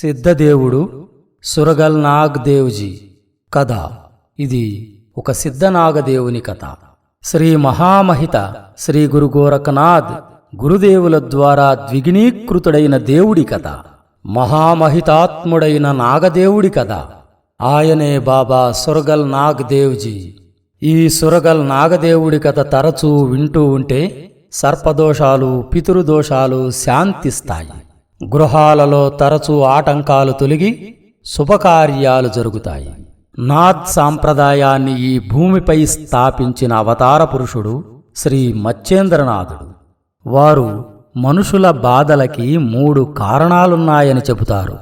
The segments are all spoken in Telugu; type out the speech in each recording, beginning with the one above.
సిద్ధదేవుడు సురగల్ నాగ్ దేవ్జీ కథ. ఇది ఒక సిద్ధనాగదేవుని కథ. శ్రీ మహామహిత శ్రీ గురు గోరఖనాథ్ గురుదేవుల ద్వారా ద్విగుణీకృతుడైన దేవుడి కథ. మహామహితాత్ముడైన నాగదేవుడి కథ. ఆయనే బాబా సురగల్ నాగ్ దేవ్జీ ఈ సురగల్ నాగదేవుడి కథ తరచూ వింటూ ఉంటే సర్పదోషాలు పితృదోషాలు శాంతిస్తాయి. గృహాలలో తరచూ ఆటంకాలు తొలగి శుభకార్యాలు జరుగుతాయి. నాథ్ సాంప్రదాయాన్ని ఈ భూమిపై స్థాపించిన అవతార పురుషుడు శ్రీ మచ్చేంద్రనాథుడు. వారు మనుషుల బాధలకి మూడు కారణాలున్నాయని చెబుతారు.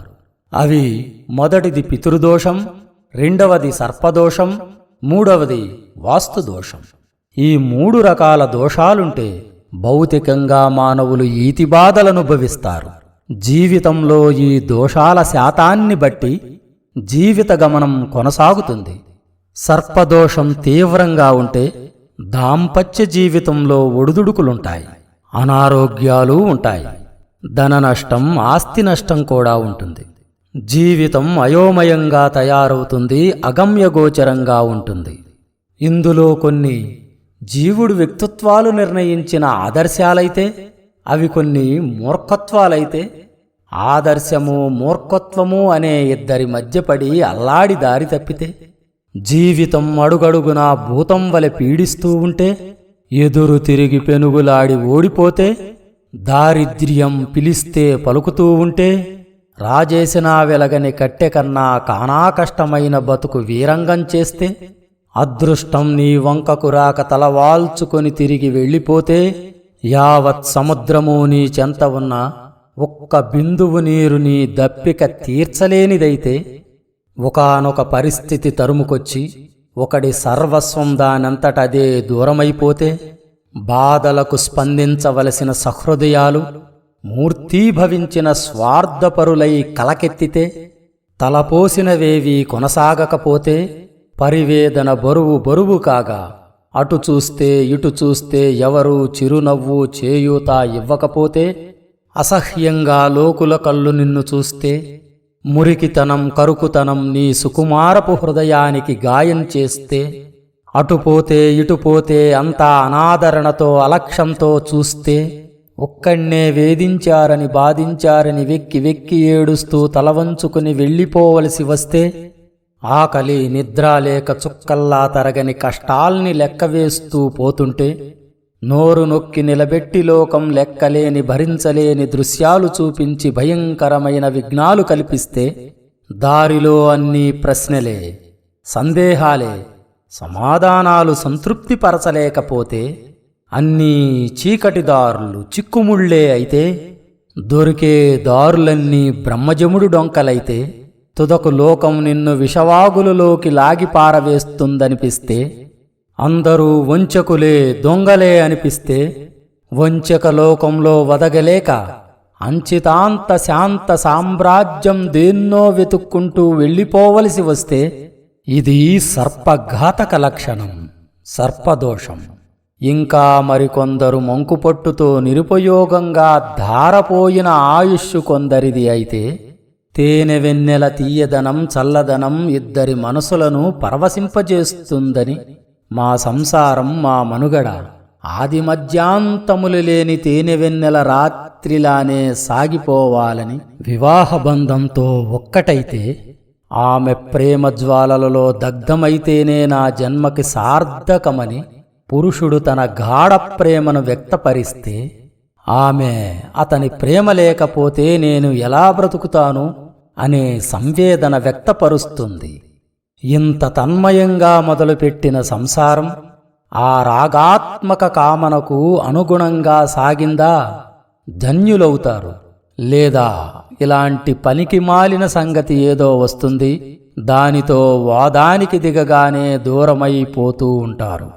అవి మొదటిది పితృదోషం రెండవది సర్పదోషం మూడవది వాస్తుదోషం. ఈ మూడు రకాల దోషాలుంటే భౌతికంగా మానవులు ఈతి బాధలనుభవిస్తారు. జీవితంలో ఈ దోషాల శాతాన్ని బట్టి జీవిత గమనం కొనసాగుతుంది. సర్పదోషం తీవ్రంగా ఉంటే దాంపత్య జీవితంలో ఒడుదుడుకులుంటాయి అనారోగ్యాలు ఉంటాయి ధన నష్టం ఆస్తి నష్టం కూడా ఉంటుంది. జీవితం అయోమయంగా తయారవుతుంది అగమ్యగోచరంగా ఉంటుంది. ఇందులో కొన్ని జీవుడు వ్యక్తిత్వాలు నిర్ణయించిన ఆదర్శాలైతే అవి కొన్ని మూర్ఖత్వాలైతే. ఆదర్శము మూర్ఖత్వము అనే ఇద్దరి మధ్యపడి అల్లాడి దారి తప్పితే. జీవితం అడుగడుగునా భూతం వలె పీడిస్తూ ఉంటే. ఎదురు తిరిగి పెనుగులాడి ఓడిపోతే. దారిద్ర్యం పిలిస్తే పలుకుతూ ఉంటే. రాజేసినా వెలగని కట్టె కన్నా కానా కష్టమైన బతుకు వీరంగం చేస్తే. అదృష్టం నీ వంకకు రాక తలవాల్చుకొని తిరిగి వెళ్ళిపోతే. యావత్ సముద్రము నీ చెంత ఉన్న ఒక్క బిందువు నీరు నీ దప్పిక తీర్చలేనిదైతే ఒకానొక పరిస్థితి తరుముకొచ్చి ఒకడి సర్వస్వం దానంతటదే దూరమైపోతే బాధలకు స్పందించవలసిన సహృదయాలు మూర్తీభవించిన స్వార్థపరులై కలకెత్తితే తలపోసినవేవి కొనసాగకపోతే పరివేదన బరువు బరువు కాగా అటు చూస్తే ఇటు చూస్తే ఎవరూ చిరునవ్వు చేయూత ఇవ్వకపోతే అసహ్యంగా లోకుల కళ్ళు నిన్ను చూస్తే మురికితనం కరుకుతనం నీ సుకుమారపు హృదయానికి గాయం చేస్తే అటుపోతే ఇటుపోతే అంతా అనాదరణతో అలక్ష్యంతో చూస్తే ఒక్కణ్ణే వేధించారని బాధించారని వెక్కి వెక్కి ఏడుస్తూ తలవంచుకుని వెళ్ళిపోవలసి వస్తే ఆకలి నిద్ర లేక చుక్కల్లా తరగని కష్టాల్ని లెక్కవేస్తూ పోతుంటే నోరు నొక్కి నిలబెట్టి లోకం లెక్కలేని భరించలేని దృశ్యాలు చూపించి భయంకరమైన విఘ్నాలు కల్పిస్తే దారిలో అన్నీ ప్రశ్నలే సందేహాలే సమాధానాలు సంతృప్తిపరచలేకపోతే అన్నీ చీకటి దారులు చిక్కుముళ్ళే అయితే దొరికే దారులన్నీ బ్రహ్మజముడు డొంకలైతే తుదకు లోకం నిన్ను విషవాగులలోకి లాగి పారవేస్తుందనిపిస్తే అందరూ వంచకులే దొంగలే అనిపిస్తే వంచక లోకంలో వదగలేక అంచితాంత శాంత సామ్రాజ్యం దేన్నో వెతుక్కుంటూ వెళ్ళిపోవలసి వస్తే ఇది సర్పఘాతక లక్షణం సర్పదోషం. ఇంకా మరికొందరు మంకుపట్టుతో నిరుపయోగంగా ధారపోయిన ఆయుష్ కొందరిది అయితే తేనె వెన్నెల తీయదనం చల్లదనం ఇద్దరి మనసులను పరవశింపజేస్తుందని మా సంసారం మా మనుగడ. ఆది మధ్యాంతములు లేని తేనె వెన్నెల రాత్రిలానే సాగిపోవాలని వివాహ బంధంతో ఒక్కటైతే ఆమె ప్రేమ జ్వాలలలో దగ్ధమైతేనే నా జన్మకి సార్థకమని పురుషుడు తన గాఢ ప్రేమను వ్యక్తపరిస్తే ఆమె అతని ప్రేమ లేకపోతే నేను ఎలా బ్రతుకుతాను? అనే సంవేదన వ్యక్తపరుస్తుంది. ఇంత తన్మయంగా మొదలుపెట్టిన సంసారం ఆ రాగాత్మక కామనకు అనుగుణంగా సాగిందా? ధన్యులవుతారు. లేదా ఇలాంటి పనికి మాలిన సంగతి ఏదో వస్తుంది దానితో వాదానికి దిగగానే దూరమైపోతూ ఉంటారు.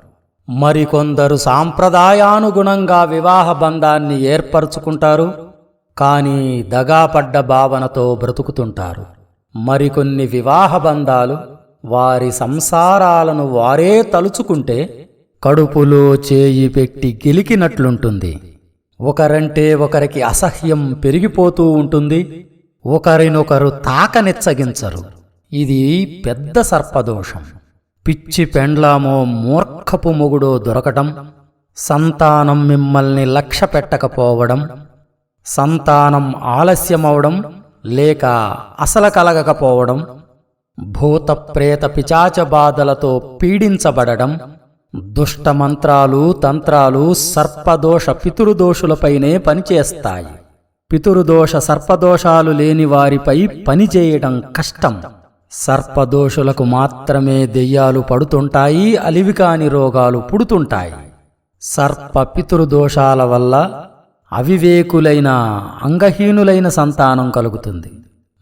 మరికొందరు సాంప్రదాయానుగుణంగా వివాహ బంధాన్ని ఏర్పరచుకుంటారు. కానీ దగాపడ్డ భావనతో బ్రతుకుతుంటారు. మరికొన్ని వివాహ బంధాలు వారి సంసారాలను వారే తలుచుకుంటే కడుపులో చేయి పెట్టి గెలికినట్లుంటుంది. ఒకరంటే ఒకరికి అసహ్యం పెరిగిపోతూ ఉంటుంది. ఒకరినొకరు తాకనిచ్చగించరు. ఇది పెద్ద సర్పదోషం. పిచ్చి పెండ్లామో మూర్ఖపు మొగుడో దొరకటం. సంతానం మిమ్మల్ని లక్ష్య పెట్టకపోవడం. సంతానం ఆలస్యమవడం లేక అసలు కలగకపోవడం భూత ప్రేత పిచాచ బాధలతో పీడించబడడం దుష్ట మంత్రాలు తంత్రాలు సర్పదోష పితృదోషులపైనే పనిచేస్తాయి. పితృదోష సర్పదోషాలు లేని వారిపై పనిచేయడం కష్టం. సర్పదోషులకు మాత్రమే దెయ్యాలు పడుతుంటాయి అలివికాని రోగాలు పుడుతుంటాయి. సర్ప పితృదోషాల వల్ల అవివేకులైన అంగహీనులైన సంతానం కలుగుతుంది.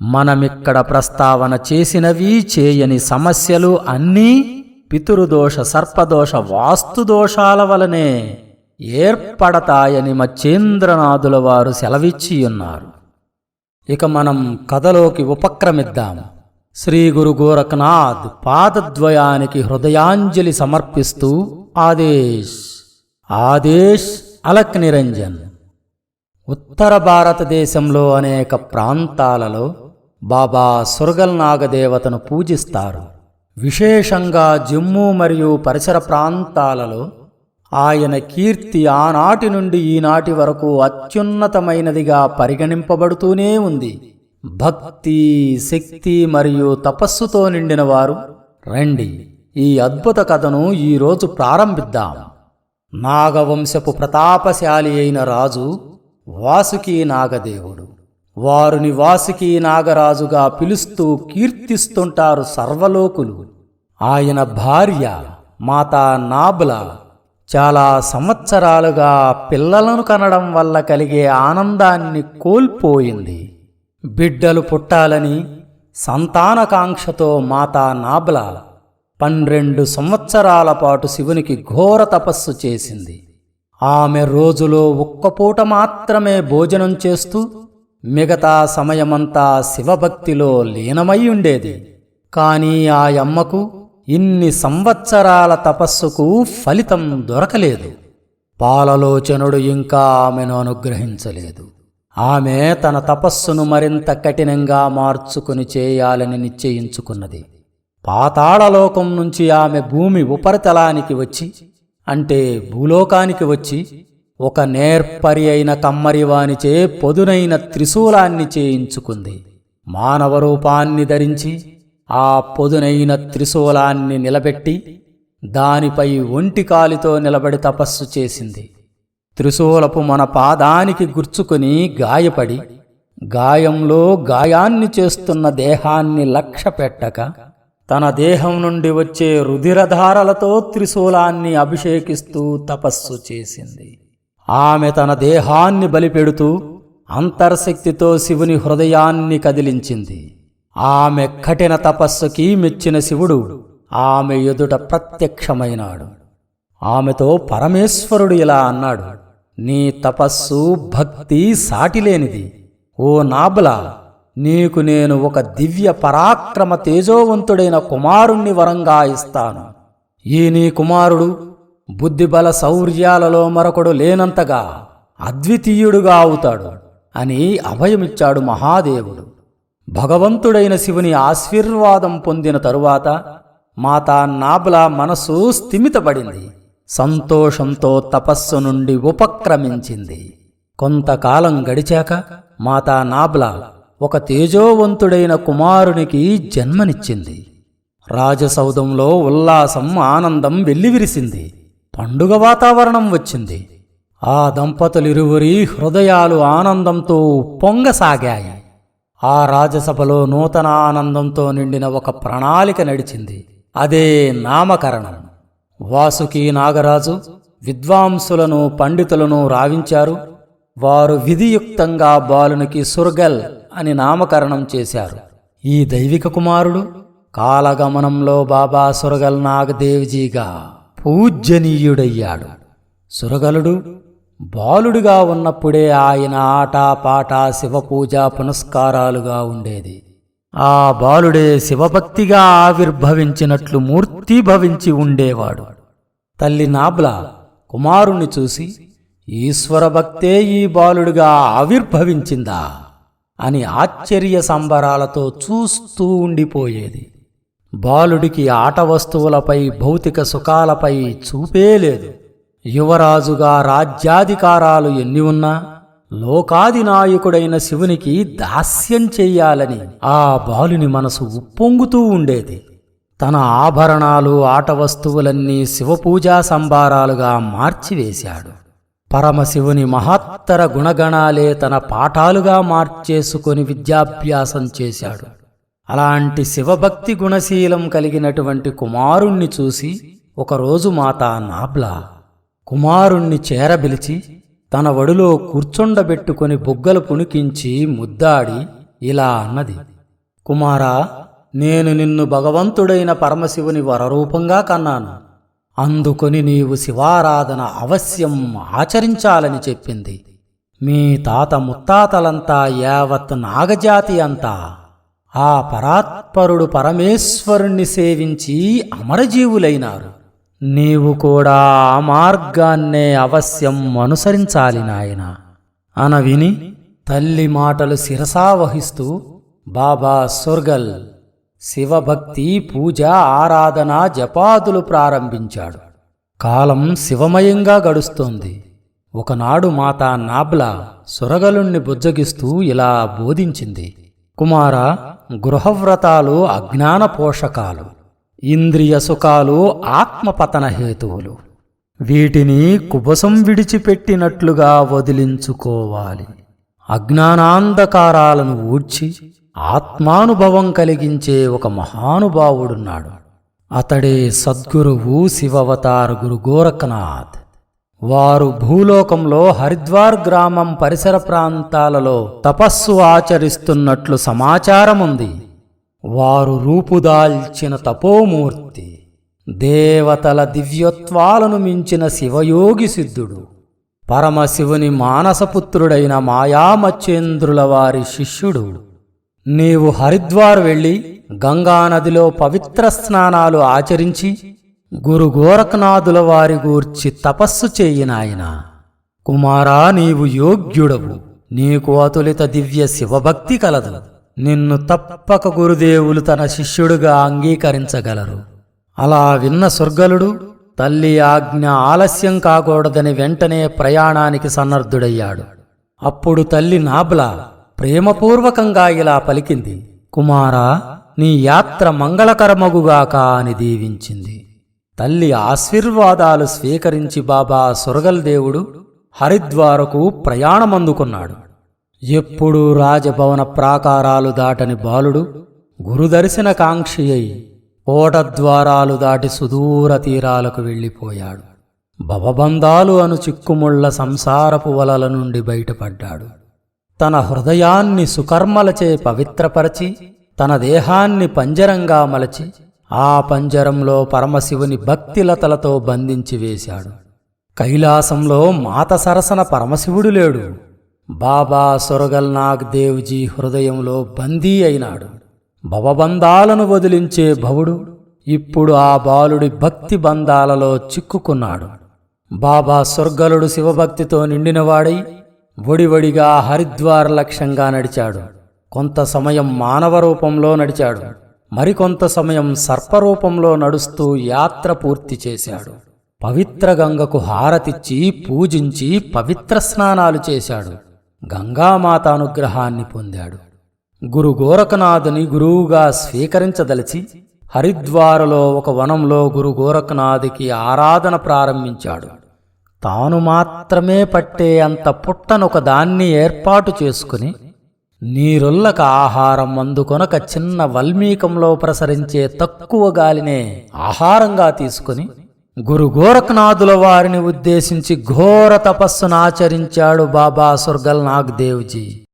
మనమిక్కడ ప్రస్తావన చేసినవి చేయని సమస్యలు అన్నీ పితృదోష సర్పదోష వాస్తుదోషాల వలనే ఏర్పడతాయని మచ్చేంద్రనాథుల వారు సెలవిచ్చి ఉన్నారు ఇక మనం కథలోకి ఉపక్రమిద్దాం. శ్రీ గురు గోరఖనాథ్ పాదద్వయానికి హృదయాంజలి సమర్పిస్తూ ఆదేశ్ ఆదేశ్ అలక్ నిరంజన్ ఉత్తర భారతదేశంలో అనేక ప్రాంతాలలో బాబా సురగల్ నాగదేవతను పూజిస్తారు. విశేషంగా జమ్మూ మరియు పరిసర ప్రాంతాలలో ఆయన కీర్తి ఆనాటి నుండి ఈనాటి వరకు అత్యున్నతమైనదిగా పరిగణింపబడుతూనే ఉంది. భక్తి శక్తి మరియు తపస్సుతో నిండిన వారు. రండి ఈ అద్భుత కథను ఈరోజు ప్రారంభిద్దాం. నాగవంశపు ప్రతాపశాలి అయిన రాజు వాసుకి నాగదేవుడు. వారిని వాసుకి నాగరాజుగా పిలుస్తూ కీర్తిస్తుంటారు సర్వలోకులు. ఆయన భార్య మాతా నాబుల చాలా సంవత్సరాలుగా పిల్లలను కనడం వల్ల కలిగే ఆనందాన్ని కోల్పోయింది. బిడ్డలు పుట్టాలని సంతానకాంక్షతో మాతా నాబ్ల పన్నెండు సంవత్సరాల పాటు శివునికి ఘోర తపస్సు చేసింది. ఆమె రోజులో ఒక్కపూట మాత్రమే భోజనం చేస్తూ మిగతా సమయమంతా శివభక్తిలో లీనమై ఉండేది. కానీ ఆ అమ్మకు ఇన్ని సంవత్సరాల తపస్సుకు ఫలితం దొరకలేదు. పాలలోచనుడు ఇంకా ఆమెను అనుగ్రహించలేదు. ఆమె తన తపస్సును మరింత కఠినంగా మార్చుకుని చేయాలని నిశ్చయించుకున్నది. పాతాళలోకం నుంచి ఆమె భూమి ఉపరితలానికి వచ్చి అంటే భూలోకానికి వచ్చి ఒక నేర్పరి అయిన కమ్మరివానిచే పొదునైన త్రిశూలాన్ని చేయించుకుంది. మానవ రూపాన్ని ధరించి ఆ పొదునైన త్రిశూలాన్ని నిలబెట్టి దానిపై ఒంటి కాలితో నిలబడి తపస్సు చేసింది. త్రిశూలపు మన పాదానికి గుర్చుకుని గాయపడి గాయంలో గాయాన్ని చేస్తున్న దేహాన్ని లక్ష్య పెట్టక తన దేహం నుండి వచ్చే రుధిరధారలతో త్రిశూలాన్ని అభిషేకిస్తూ తపస్సు చేసింది. ఆమె తన దేహాన్ని బలిపెడుతూ అంతర్శక్తితో శివుని హృదయాన్ని కదిలించింది. ఆమె కఠిన తపస్సుకి మెచ్చిన శివుడు ఆమె ఎదుట ప్రత్యక్షమైనాడు. ఆమెతో పరమేశ్వరుడు ఇలా అన్నాడు నీ తపస్సు భక్తి సాటిలేనిది. ఓ నాబలా నీకు నేను ఒక దివ్య పరాక్రమ తేజోవంతుడైన కుమారుణ్ణి వరంగా ఇస్తాను. ఈ నీ కుమారుడు బుద్ధిబల శౌర్యాలలో మరొకడు లేనంతగా అద్వితీయుడుగా అవుతాడు అని అభయమిచ్చాడు మహాదేవుడు. భగవంతుడైన శివుని ఆశీర్వాదం పొందిన తరువాత మాతా నాబుల మనసు స్థిమితపడింది. సంతోషంతో తపస్సు నుండి ఉపక్రమించింది. కొంతకాలం గడిచాక మాతా నాబ్లా ఒక తేజోవంతుడైన కుమారునికి జన్మనిచ్చింది. రాజసౌధంలో ఉల్లాసం ఆనందం వెల్లివిరిసింది. పండుగ వాతావరణం వచ్చింది. ఆ దంపతులిరువురి హృదయాలు ఆనందంతో పొంగసాగాయి. ఆ రాజసభలో నూతన ఆనందంతో నిండిన ఒక ప్రణాళిక నడిచింది. అదే నామకరణం. వాసుకి నాగరాజు విద్వాంసులను పండితులను రావించారు. వారు విధియుక్తంగా బాలునికి సుర్గల్ అని నామకరణం చేశారు. ఈ దైవిక కుమారుడు కాలగమనంలో బాబా సురగల్ నాగదేవ్జీగా పూజ్యనీయుడయ్యాడు. సురగలుడు బాలుడిగా ఉన్నప్పుడే ఆయన ఆట పాట శివపూజ పునస్కారాలుగా ఉండేది. ఆ బాలుడే శివభక్తిగా ఆవిర్భవించినట్లు మూర్తీభవించి ఉండేవాడు. తల్లి నాబ్ల కుమారుణ్ణి చూసి ఈశ్వర భక్తే ఈ బాలుడిగా ఆవిర్భవించిందా అని ఆశ్చర్య సంబరాలతో చూస్తూ ఉండిపోయేది. బాలుడికి ఆట వస్తువులపై భౌతిక సుఖాలపై చూపే లేదు. యువరాజుగా రాజ్యాధికారాలు ఎన్ని ఉన్నా లోకాదినాయకుడైన శివునికి దాస్యం చెయ్యాలని ఆ బాలుని మనసు ఉప్పొంగుతూ ఉండేది. తన ఆభరణాలు ఆట వస్తువులన్నీ శివపూజా సంబారాలుగా మార్చివేశాడు. పరమశివుని మహత్తర గుణగణాలే తన పాఠాలుగా మార్చేసుకొని విద్యాభ్యాసం చేశాడు. అలాంటి శివభక్తి గుణశీలం కలిగినటువంటి కుమారుణ్ణి చూసి ఒకరోజు మాత నాబ్లా కుమారుణ్ణి చేరబిలిచి తన వడిలో కూర్చుండబెట్టుకొని బుగ్గలు పుణికించి ముద్దాడి ఇలా అన్నది. కుమారా నేను నిన్ను భగవంతుడైన పరమశివుని వరరూపంగా కన్నాను. అందుకొని నీవు శివారాధన అవశ్యం ఆచరించాలని చెప్పింది. మీ తాత ముత్తాతలంతా యావత్ నాగజాతి అంతా ఆ పరాత్పరుడు పరమేశ్వరుణ్ణి సేవించి అమరజీవులైనారు. నీవు కూడా ఆ మార్గాన్నే అవశ్యం అనుసరించాలి నాయన. అన విని తల్లి మాటలు శిరసావహిస్తూ బాబా సొర్గల్ శివభక్తి పూజ ఆరాధన జపాదులు ప్రారంభించాడు. కాలం శివమయంగా గడుస్తోంది. ఒకనాడు మాత నాబ్లా సొరగలుణ్ణి బుజ్జగిస్తూ ఇలా బోధించింది. కుమార గృహవ్రతాలు అజ్ఞాన పోషకాలు ఇంద్రియ సుఖాలు ఆత్మపతన హేతువులు. వీటిని కుబసం విడిచిపెట్టినట్లుగా వదిలించుకోవాలి. అజ్ఞానాంధకారాలను ఊడ్చి ఆత్మానుభవం కలిగించే ఒక మహానుభావుడున్నాడు. అతడే సద్గురువు శివవతార్ గురు గోరఖనాథ్. వారు భూలోకంలో హరిద్వార్ గ్రామం పరిసర ప్రాంతాలలో తపస్సు ఆచరిస్తున్నట్లు సమాచారముంది. వారు రూపుదాల్చిన తపోమూర్తి దేవతల దివ్యత్వాలను మించిన శివయోగి సిద్ధుడు. పరమశివుని మానసపుత్రుడైన మాయామచ్చేంద్రుల వారి శిష్యుడు. నీవు హరిద్వార్ వెళ్ళి గంగానదిలో పవిత్ర స్నానాలు ఆచరించి గురు గోరఖనాథుల వారి గూర్చి తపస్సు చేయినాయన కుమారా నీవు యోగ్యుడవు. నీకు అతులిత దివ్య శివభక్తి కలదు. నిన్ను తప్పక గురుదేవులు తన శిష్యుడుగా అంగీకరించగలరు. అలా విన్న స్వర్గలుడు తల్లి ఆజ్ఞ ఆలస్యం కాకూడదని వెంటనే ప్రయాణానికి సన్నద్ధుడయ్యాడు. అప్పుడు తల్లి నాబ్లా ప్రేమపూర్వకంగా ఇలా పలికింది కుమారా నీ యాత్ర మంగళకరమగుగాక అని దీవించింది. తల్లి ఆశీర్వాదాలు స్వీకరించి బాబా సురగల్ దేవుడు హరిద్వారకు ప్రయాణమందుకున్నాడు. ఎప్పుడూ రాజభవన ప్రాకారాలు దాటని బాలుడు గురుదర్శన కాంక్షి అయి కోటద్వారాలు దాటి సుదూర తీరాలకు వెళ్ళిపోయాడు. భవబంధాలు అను చిక్కుముళ్ళ సంసారపు వలల నుండి బయటపడ్డాడు. తన హృదయాన్ని సుకర్మలచే పవిత్రపరచి తన దేహాన్ని పంజరంగా మలచి ఆ పంజరంలో పరమశివుని భక్తిలతలతో బంధించి వేశాడు. కైలాసంలో మాత సరసన పరమశివుడు లేడు. బాబా సొరగల్నాగ్ దేవ్జీ హృదయంలో బందీ అయినాడు. భవబంధాలను వదిలించే భవుడు ఇప్పుడు ఆ బాలుడి భక్తి బంధాలలో చిక్కుకున్నాడు. బాబా స్వర్గలుడు శివభక్తితో నిండినవాడై వడివడిగా హరిద్వార్ లక్ష్యంగా నడిచాడు. కొంత సమయం మానవ రూపంలో నడిచాడు. మరికొంత సమయం సర్పరూపంలో నడుస్తూ యాత్ర పూర్తి చేశాడు. పవిత్ర గంగకు హారతిచ్చి పూజించి పవిత్ర స్నానాలు చేశాడు. గంగామాత అనుగ్రహాన్ని పొందాడు. గురు గోరఖనాథుని గురువుగా స్వీకరించదలిచి హరిద్వారలో ఒక వనంలో గురు గోరఖనాథుకి ఆరాధన ప్రారంభించాడు. తాను మాత్రమే పట్టే అంత పుట్టనొక దాన్ని ఏర్పాటు చేసుకుని నీరుల్లక ఆహారం అందుకొనక చిన్న వల్మీకంలో ప్రసరించే తక్కువ గాలినే ఆహారంగా తీసుకుని గురు గోరఖనాథుల వారిని ఉద్దేశించి ఘోర తపస్సును ఆచరించాడు బాబా సుర్గల్ నాగ్ దేవ్జీ.